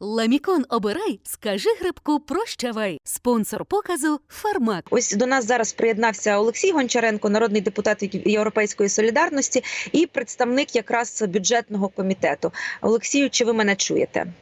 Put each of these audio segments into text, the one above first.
Ламікон обирай, скажи грибку прощавай. Спонсор показу Фармак. Ось до нас зараз приєднався Олексій Гончаренко, народний депутат Європейської солідарності і представник якраз бюджетного комітету. Олексію, чи ви мене чуєте?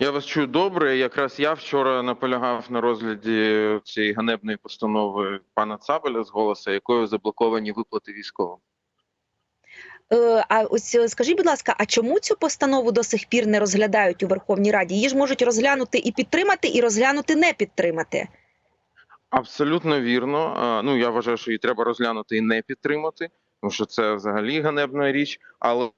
Я вас чую добре. Якраз я вчора наполягав на розгляді цієї ганебної постанови пана Цабеля з голоса, якою заблоковані виплати військовим. Е, А ось е, скажіть, будь ласка, а чому цю постанову до сих пір не розглядають у Верховній Раді? Її ж можуть розглянути і підтримати, і розглянути не підтримати. Абсолютно вірно. Ну я вважаю, що її треба розглянути і не підтримати, тому що це взагалі ганебна річ. Але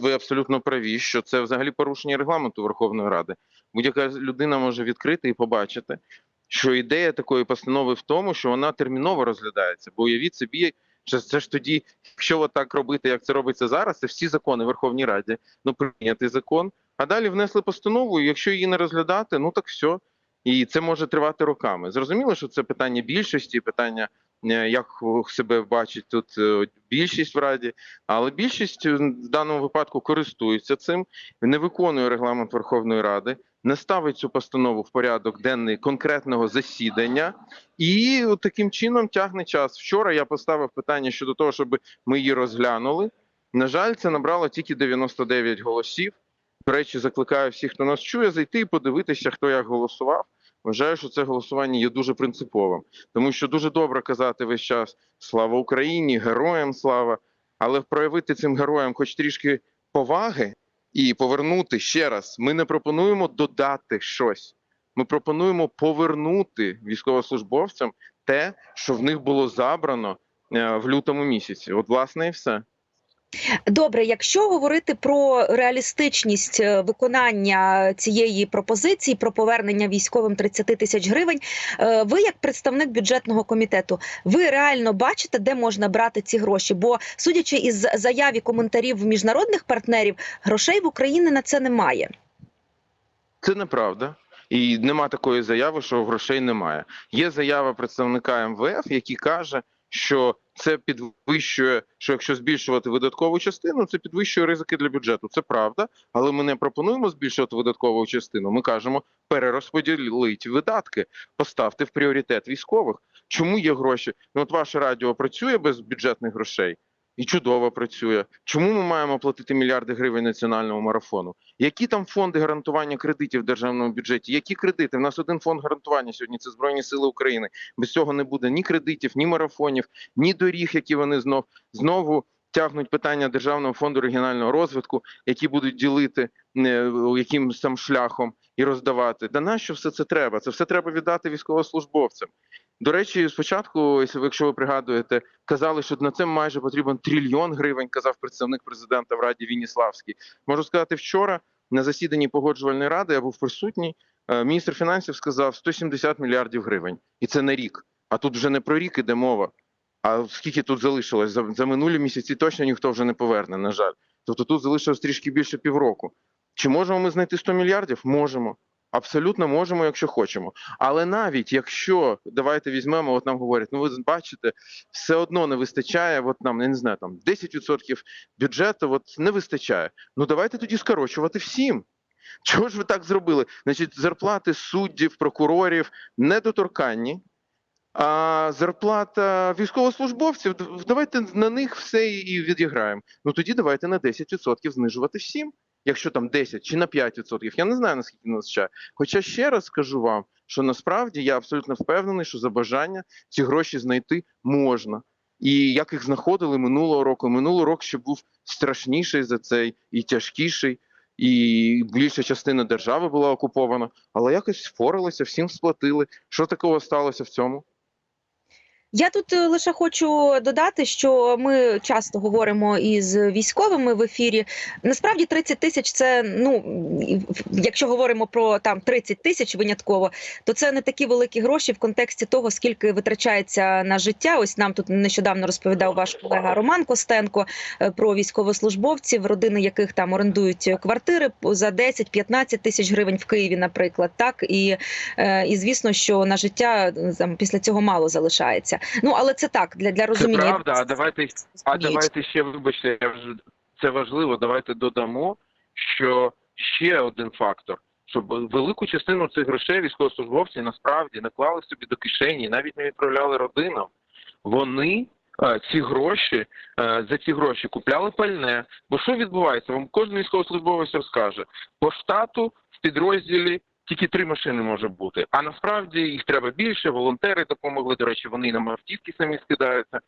ви абсолютно праві, що це взагалі порушення регламенту Верховної Ради. Будь-яка людина може відкрити і побачити, що ідея такої постанови в тому, що вона терміново розглядається. Бо уявіть собі, що це ж тоді, якщо так робити, як це робиться зараз, це всі закони Верховній Раді, ну прийнятий закон. А далі внесли постанову. і Якщо її не розглядати, ну так все. І це може тривати роками. Зрозуміло, що це питання більшості, питання е, як себе бачить тут е, більшість в раді, але більшість в даному випадку користується цим, не виконує регламент Верховної Ради, не ставить цю постанову в порядок денний конкретного засідання, і таким чином тягне час. Вчора я поставив питання щодо того, щоб ми її розглянули. На жаль, це набрало тільки 99 голосів. До речі, закликаю всіх, хто нас чує, зайти і подивитися, хто як голосував. Вважаю, що це голосування є дуже принциповим, тому що дуже добре казати весь час слава Україні, героям слава, але проявити цим героям хоч трішки поваги і повернути ще раз. Ми не пропонуємо додати щось. Ми пропонуємо повернути військовослужбовцям те, що в них було забрано е, в лютому місяці. От, власне, і все. Добре, якщо говорити про реалістичність е, виконання цієї пропозиції про повернення військовим 30 тисяч гривень, е, ви як представник бюджетного комітету, ви реально бачите, де можна брати ці гроші? Бо судячи із заяв і коментарів міжнародних партнерів, грошей в Україні на це немає. Це неправда. І нема такої заяви, що грошей немає. Є заява представника МВФ, який каже, що це підвищує, що якщо збільшувати видаткову частину, це підвищує ризики для бюджету. Це правда, але ми не пропонуємо збільшувати видаткову частину. Ми кажемо перерозподіліть видатки, поставте в пріоритет військових. Чому є гроші? Ну от ваше радіо працює без бюджетних грошей. І чудово працює. Чому ми маємо платити мільярди гривень національному марафону? Які там фонди гарантування кредитів в державному бюджеті? Які кредити? У нас один фонд гарантування сьогодні це Збройні Сили України. Без цього не буде ні кредитів, ні марафонів, ні доріг, які вони знов знову тягнуть питання державного фонду регіонального розвитку, які будуть ділити е, якимось там шляхом і роздавати. Да нащо все це треба? Це все треба віддати військовослужбовцям. До речі, спочатку, якщо ви- пригадуєте, казали, що на це майже потрібен трильйон гривень, казав представник президента в Раді Вініславський. Можу сказати, вчора на засіданні погоджувальної ради я був присутній. е, Міністр фінансів сказав 170 мільярдів гривень, і це на рік. А тут вже не про рік іде мова. А скільки тут залишилось? За, за минулі місяці точно ніхто вже не поверне, на жаль. Тобто тут залишилось трішки більше півроку. Чи можемо ми знайти 100 мільярдів? Можемо. Абсолютно можемо, якщо хочемо. Але навіть якщо давайте візьмемо, от нам говорять, ну ви бачите, все одно не вистачає. От нам я не знаю, там 10% бюджету, от не вистачає. Ну давайте тоді скорочувати всім. Чого ж ви так зробили? Значить, зарплати суддів, прокурорів недоторканні, а зарплата військовослужбовців, давайте на них все і відіграємо. Ну тоді давайте на 10% знижувати всім якщо там 10 чи на 5%, я не знаю наскільки нас вистачає. Хоча ще раз скажу вам, що насправді я абсолютно впевнений, що за бажання ці гроші знайти можна. І як їх знаходили минулого року, минулий рок ще був страшніший за цей і тяжкіший, і більша частина держави була окупована, але якось впоралися, всім сплатили. Що такого сталося в цьому? Я тут е, лише хочу додати, що ми часто говоримо із військовими в ефірі. Насправді 30 тисяч це ну якщо говоримо про там 30 тисяч винятково, то це не такі великі гроші в контексті того, скільки витрачається на життя. Ось нам тут нещодавно розповідав ваш колега Роман Костенко е, про військовослужбовців, родини яких там орендують квартири за 10-15 тисяч гривень в Києві, наприклад. Так і, е, і звісно, що на життя там після цього мало залишається. Ну але це так для, для розуміння. Це правда, а давайте, а давайте ще, вибачте, це важливо, давайте додамо, що ще один фактор, щоб велику частину цих грошей військовослужбовці насправді не клали собі до кишені, навіть не відправляли родинам. Вони е, ці гроші е, за ці гроші купляли пальне. Бо що відбувається? Вам кожен військовослужбовець розкаже по штату в підрозділі. Тільки три машини може бути, а насправді їх треба більше. Волонтери допомогли. До речі, вони на автівки самі скидаються.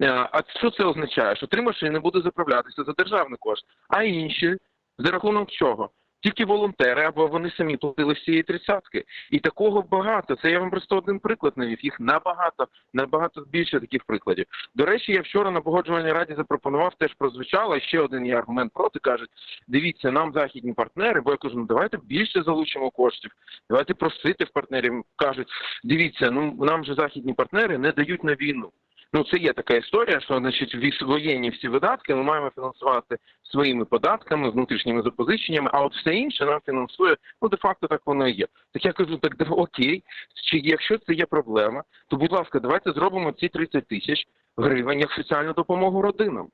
Е, А що це означає? Що три машини будуть заправлятися за державний кошт, а інші за рахунок чого? Тільки волонтери або вони самі платили всі тридцятки. І такого багато. Це я вам просто один приклад навів. Їх набагато, набагато більше таких прикладів. До речі, я вчора на погоджувальній раді запропонував, теж прозвучало ще один є аргумент проти. кажуть, дивіться, нам західні партнери, бо я кажу, ну давайте більше залучимо коштів, давайте просити в партнерів. кажуть, дивіться, ну нам же західні партнери не дають на війну. Ну, це є така історія, що значить воєнні всі видатки ми маємо фінансувати своїми податками, внутрішніми запозиченнями, а от все інше нам фінансує. Ну, де-факто так воно і є. Так я кажу, так окей, чи якщо це є проблема, то будь ласка, давайте зробимо ці 30 тисяч гривень як соціальну допомогу родинам.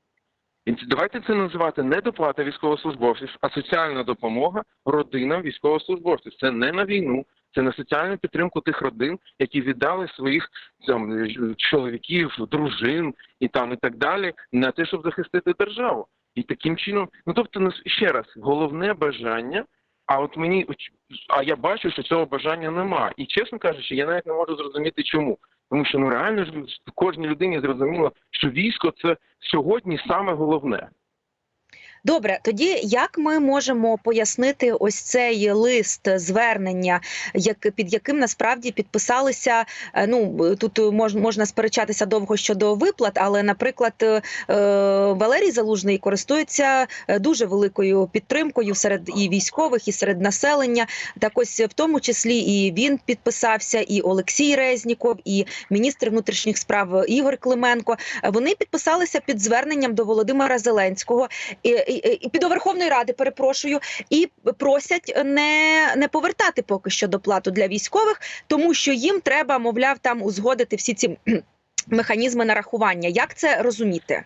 Давайте це називати не доплата військовослужбовців, а соціальна допомога родинам військовослужбовців. Це не на війну, це на соціальну підтримку тих родин, які віддали своїх там е, чоловіків, дружин і там і так далі на те, щоб захистити державу. І таким чином, ну тобто, ну, ще раз, головне бажання. А от мені а я бачу, що цього бажання нема. І чесно кажучи, я навіть не можу зрозуміти, чому. Тому що ну реально ж кожній людині зрозуміло, що військо це сьогодні саме головне. Добре, тоді як ми можемо пояснити ось цей лист звернення, як під яким насправді підписалися? е, Ну тут мож, можна сперечатися довго щодо виплат, але, наприклад, е, Валерій Залужний користується е, дуже великою підтримкою серед і військових, і серед населення. Так ось в тому числі і він підписався, і Олексій Резніков, і міністр внутрішніх справ Ігор Клименко. Вони підписалися під зверненням до Володимира Зеленського і, до Верховної Ради, перепрошую, і просять не, не повертати поки що доплату для військових, тому що їм треба, мовляв, там узгодити всі ці механізми нарахування. Як це розуміти?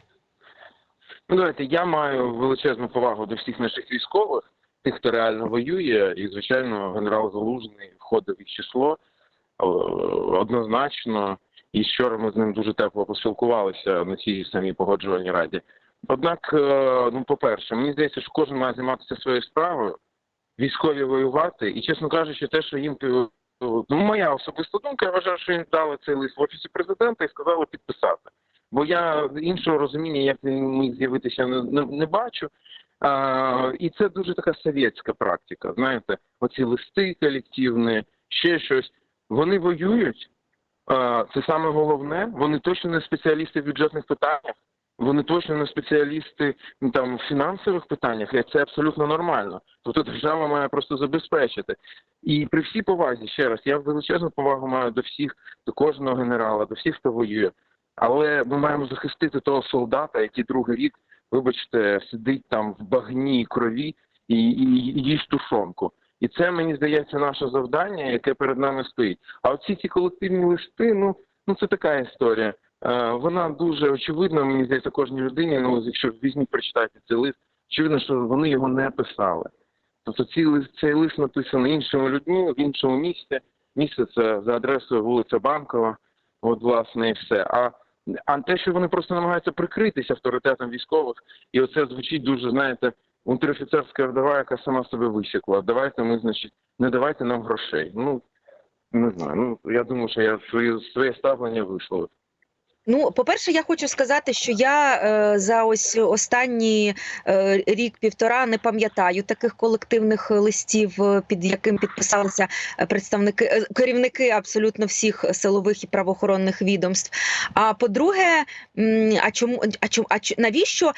Ну, давайте я маю величезну повагу до всіх наших військових, тих, хто реально воює, і звичайно, генерал Залужний входив в їх число е, однозначно. І вчора ми з ним дуже тепло поспілкувалися на цій самій погоджувальній раді. Однак, е, ну, по-перше, мені здається, що кожен має займатися своєю справою, військові воювати, і, чесно кажучи, те, що їм ну, моя особиста думка, я вважаю, що їм дали цей лист в офісі президента і сказали підписати. Бо я іншого розуміння, як він міг з'явитися, не, не, не бачу. А, і це дуже така совєтська практика. Знаєте, оці листи колективні, ще щось. Вони воюють. А, це саме головне. Вони точно не спеціалісти в бюджетних питаннях. Вони точно не спеціалісти ну, там в фінансових питаннях, і це абсолютно нормально. Тобто держава має просто забезпечити. І при всій повазі, ще раз, я величезну повагу маю до всіх, до кожного генерала, до всіх, хто воює. Але ми маємо захистити того солдата, який другий рік, вибачте, сидить там в багні крові і, і, і їсть тушонку. І це мені здається наше завдання, яке перед нами стоїть. А оці ці колективні листи, ну ну це така історія. Е, вона дуже очевидна, мені здається, кожній людині. Ну, якщо візьміть, прочитайте цей лист, очевидно, що вони його не писали. Тобто цей лист, цей лист написаний іншими людьми в іншому місці. Місце це за адресою вулиця Банкова, от власне і все. А а те, що вони просто намагаються прикритися авторитетом військових, і оце звучить дуже, знаєте, унтерофіцерська вдова, яка сама себе висікла. Давайте ми, значить, не давайте нам грошей. Ну не знаю. Ну я думаю, що я своє своє ставлення висловив. Ну, по-перше, я хочу сказати, що я е, за ось останні е, рік-півтора не пам'ятаю таких колективних листів, е, під яким підписалися е, представники е, керівники абсолютно всіх силових і правоохоронних відомств. А по-друге, а чому а чому а чо- навіщо?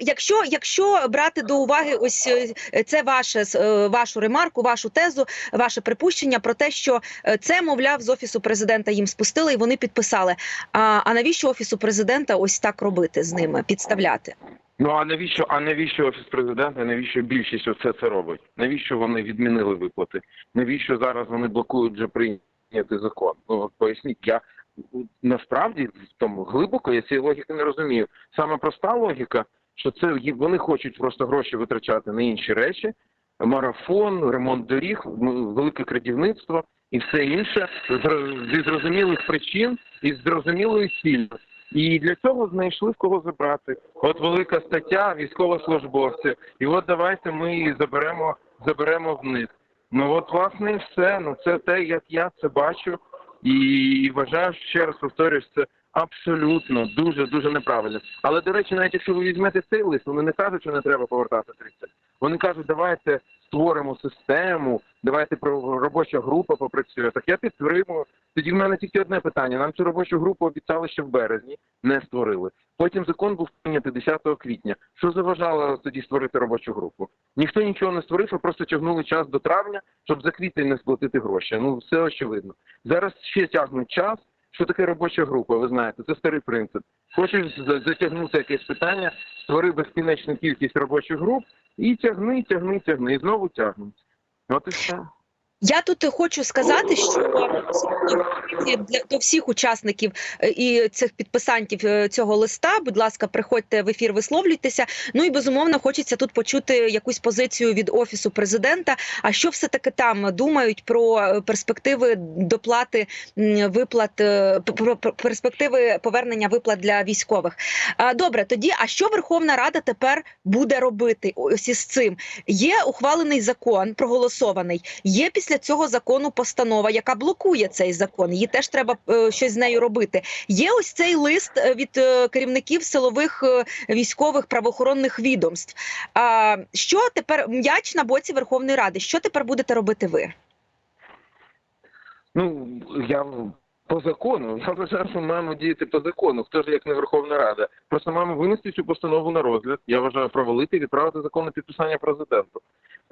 Якщо якщо брати до уваги, ось е, це ваше вашу ремарку, вашу тезу, ваше припущення про те, що це, мовляв, з офісу президента їм спустили і вони підписали. А, а навіщо офісу президента ось так робити з ними, підставляти? Ну а навіщо? А навіщо офіс президента? Навіщо більшість оце це робить? Навіщо вони відмінили виплати? Навіщо зараз вони блокують вже прийнятий закон? Ну от поясніть, я насправді в глибоко я цієї логіки не розумію. Саме проста логіка, що це вони хочуть просто гроші витрачати на інші речі. марафон, ремонт доріг, велике крадівництво і все інше зі зрозумілих причин і з зрозумілою ціллю. І для цього знайшли в кого забрати. От велика стаття військовослужбовців. І от давайте ми її заберемо, заберемо в них. Ну от власне і все. Ну це те, як я це бачу, і вважаю, ще раз повторюсь, це абсолютно дуже дуже неправильно. Але до речі, навіть якщо ви візьмете цей лист, вони не кажуть, що не треба повертати 30. Вони кажуть, давайте створимо систему, давайте про- робоча група попрацює. Так я підтримую. Тоді в мене тільки одне питання. Нам цю робочу групу обіцяли ще в березні, не створили. Потім закон був прийнятий 10 квітня. Що заважало тоді створити робочу групу? Ніхто нічого не створив, а просто тягнули час до травня, щоб за квітень не сплатити гроші. Ну все очевидно. Зараз ще тягнуть час. Що таке робоча група? Ви знаєте, це старий принцип. Хочеш затягнути якесь питання, створи безкінечну кількість робочих груп і тягни, тягни, тягни, і знову тягнуть. От і все. Я тут хочу сказати, що для до всіх учасників е, і цих підписантів е, цього листа, будь ласка, приходьте в ефір, висловлюйтеся. Ну і безумовно хочеться тут почути якусь позицію від офісу президента. А що все таки там думають про е, перспективи доплати виплат, про перспективи повернення виплат для військових? Добре, тоді а що Верховна Рада тепер буде робити ось із цим? Є ухвалений закон, проголосований. Є після цього закону постанова, яка блокує цей закон. Її теж треба е, щось з нею робити. Є ось цей лист е, від е, керівників силових військових правоохоронних відомств. А що тепер м'яч на боці Верховної Ради? Що тепер будете робити ви? Ну, я по закону. Я вважаю, що маємо діяти по закону. Хто ж як не Верховна Рада? Просто маємо винести цю постанову на розгляд. Я вважаю провалити і відправити закон на підписання президенту.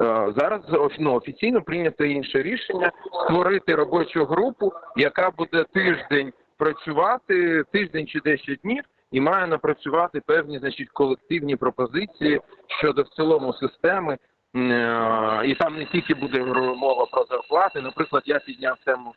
Е, Зараз ну, офіційно прийнято інше рішення створити робочу групу, яка буде тиждень працювати, тиждень чи 10 днів, і має напрацювати певні значить колективні пропозиції щодо в цілому системи. Е, І там не тільки буде мова про зарплати. Наприклад, я підняв тему.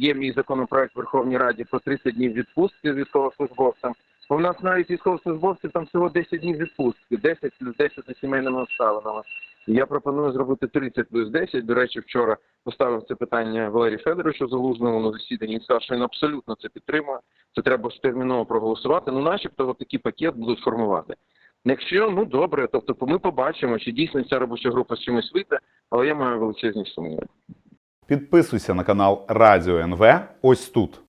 Є мій законопроект в Верховній Раді про 30 днів відпустки військовослужбовцям. У нас навіть військовослужбовців там всього 10 днів відпустки, 10 плюс 10 за сімейними обставинами. Я пропоную зробити 30 плюс 10. До речі, вчора поставив це питання Валерій Федоровичу Залужному на засіданні. Він сказав, що він абсолютно це підтримує. Це треба терміново проголосувати. Ну, начебто, такий пакет будуть формувати. Якщо ну добре, тобто ми побачимо, чи дійсно ця робоча група з чимось вийде, але я маю величезні сумніви. Підписуйся на канал Радіо НВ ось тут.